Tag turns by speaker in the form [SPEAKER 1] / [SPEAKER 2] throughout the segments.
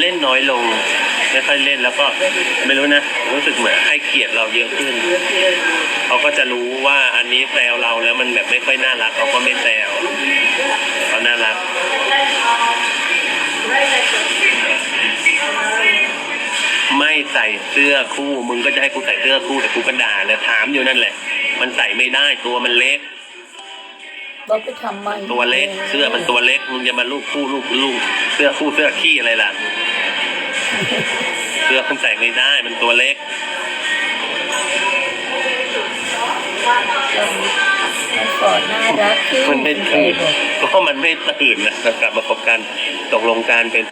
[SPEAKER 1] เล่นน้อยลง ไม่ค่อยเล่นแล้วก็ไม่รู้นะ รู้สึกเหมือนให้เกียรติเราเยอะขึ้น เขาก็จะรู้ว่าอันนี้แซวเราแล้วมันแบบไม่ค่อยน่ารักเขาก็ไม่แซวเขาน่ารักไม่ใส่เสื้อคู่ มึงก็จะให้กูใส่เสื้อคู่แต่กูก็ด่าเลยถามอยู่นั่นแหละ มันใส่ไม่ได้ตัวมันเล็ก
[SPEAKER 2] บอกไปทำไม
[SPEAKER 1] ตัวเล็กเสื้อมันตัวเล็กมึงจะมาลูกคู่ลูกลูกเสื้อคู่เสื้อขี้อะไรล่ะ เสื้อมันใส่ไม่ได้มันตัวเล็ก
[SPEAKER 2] มันก่อนน่ารักขึ้น
[SPEAKER 1] มันไม่ตื่นก็มันไม่ตื่นนะเรากลับมาพบกันตกลงการเป็น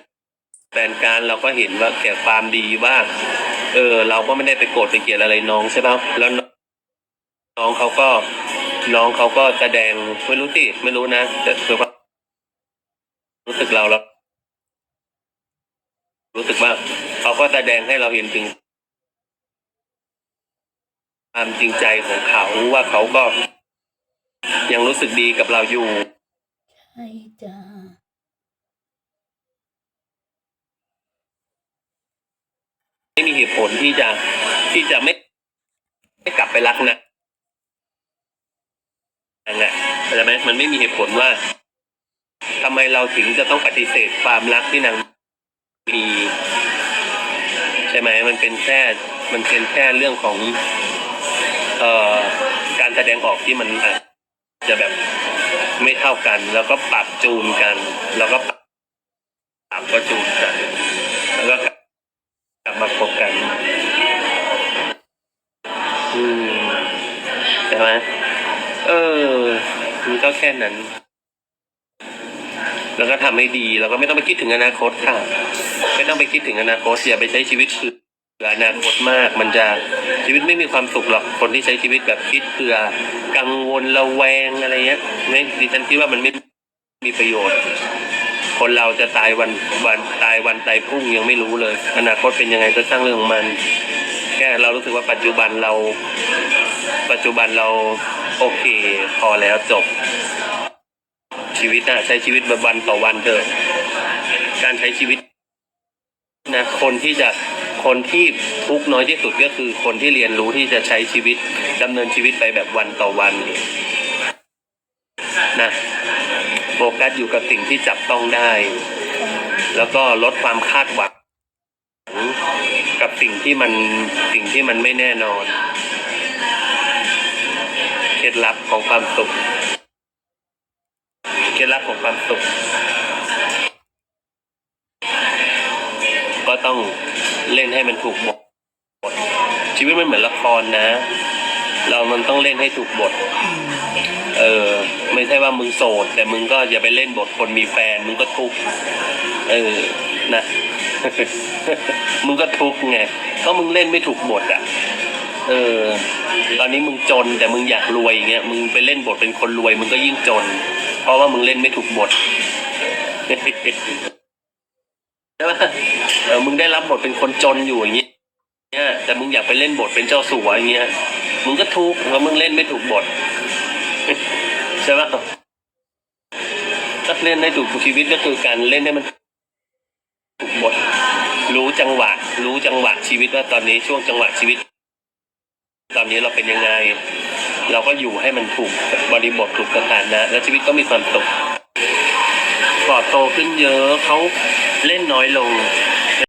[SPEAKER 1] แฟนการเราก็เห็นว่าแก่ความดีว่าเออ เราก็ไม่ได้ไปโกรธไปเกลียดอะไรน้องใช่ป่ะแล้วน้องเขาก็น้องเขาก็แสดงไม่รู้สิไม่รู้นะแต่คือว่ารู้สึกเราแล้ว รู้สึกว่าเขาก็แสดงให้เราเห็นถึงความจริงใจของเขาว่าเขาก็ยังรู้สึกดีกับเราอยู่
[SPEAKER 2] ใช่จ้า
[SPEAKER 1] ไม่มีเหตุผลที่จะที่จะไม่ไม่กลับไปรักนะนั่นแหละเข้าใจไหมมันไม่มีเหตุผลว่าทำไมเราถึงจะต้องปฏิเสธความรักที่นางมีใช่ ไหมมันเป็นแค่มันเป็นแค่เรื่องของเอ่อการแสดงออกที่มันอาจจะแบบไม่เท่ากัน แล้วก็ปรับจูนกัน แล้วก็ปรับก็จูนกัน แล้วก็กลับมาพบกันอืมใช่ไหมเออมันก็แค่นั้น แล้วก็ทำให้ดี แล้วก็ไม่ต้องไปคิดถึงอนาคตค่ะ ไม่ต้องไปคิดถึงอนาคตอย่าไปใช้ชีวิตเผื่ออนาคตมากมันจะชีวิตไม่มีความสุขหรอกคนที่ใช้ชีวิตแบบคิดเผื่อกังวลระแวงอะไรเงี้ยไม่ดิฉันคิดว่ามันไม่มีประโยชน์ คนเราจะตายวันวันตายวันตายพรุ่งยังไม่รู้เลย อนาคตเป็นยังไงก็สร้างเรื่องของมัน แค่เรารู้สึกว่าปัจจุบันเรา ปัจจุบันเราโอเคพอแล้วจบ ชีวิตนะใช้ชีวิตแบบวันต่อวันเถอะการใช้ชีวิต นะคนที่จะคนที่ทุกน้อยที่สุดก็คือคนที่เรียนรู้ที่จะใช้ชีวิตดำเนินชีวิตไปแบบวันต่อวันนะโฟกัสอยู่กับสิ่งที่จับต้องได้ แล้วก็ลดความคาดหวังกับสิ่งที่มันสิ่งที่มันไม่แน่นอน เคล็ดลับของความสุข เคล็ดลับของความสุข ก็ต้องเล่นให้มันถูกบทชีวิตมันเหมือนละครนะ เรามันต้องเล่นให้ถูกบท เออ ไม่ใช่ว่ามึงโสด แต่มึงก็อย่าไปเล่นบทคนมีแฟน มึงก็ทุกข์เออนะมึงก็ทุกข์ไงก็มึงเล่นไม่ถูกบทอะ เออ ตอนนี้มึงจนแต่มึงอยากรวยอย่างเงี้ย มึงไปเล่นบทเป็นคนรวย มึงก็ยิ่งจน เพราะว่ามึงเล่นไม่ถูกบท ใช่ปะเออมึงได้รับบทเป็นคนจนอยู่อย่างเงี้ยแต่มึงอยากไปเล่นบทเป็นเจ้าสัวอย่างเงี้ยมึงก็ทุกข์เพราะมึงเล่นไม่ถูกบทใช่ปะถ้าเล่นให้ถูกชีวิตก็คือการเล่นให้มันถูกบท รู้จังหวะ รู้จังหวะชีวิตว่าตอนนี้ช่วงจังหวะชีวิต ตอนนี้เราเป็นยังไง เราก็อยู่ให้มันถูกบริบทถูกสถานะ แล้วชีวิตก็มีความสุขปลอดโตขึ้นเยอะเขา เล่นน้อยลง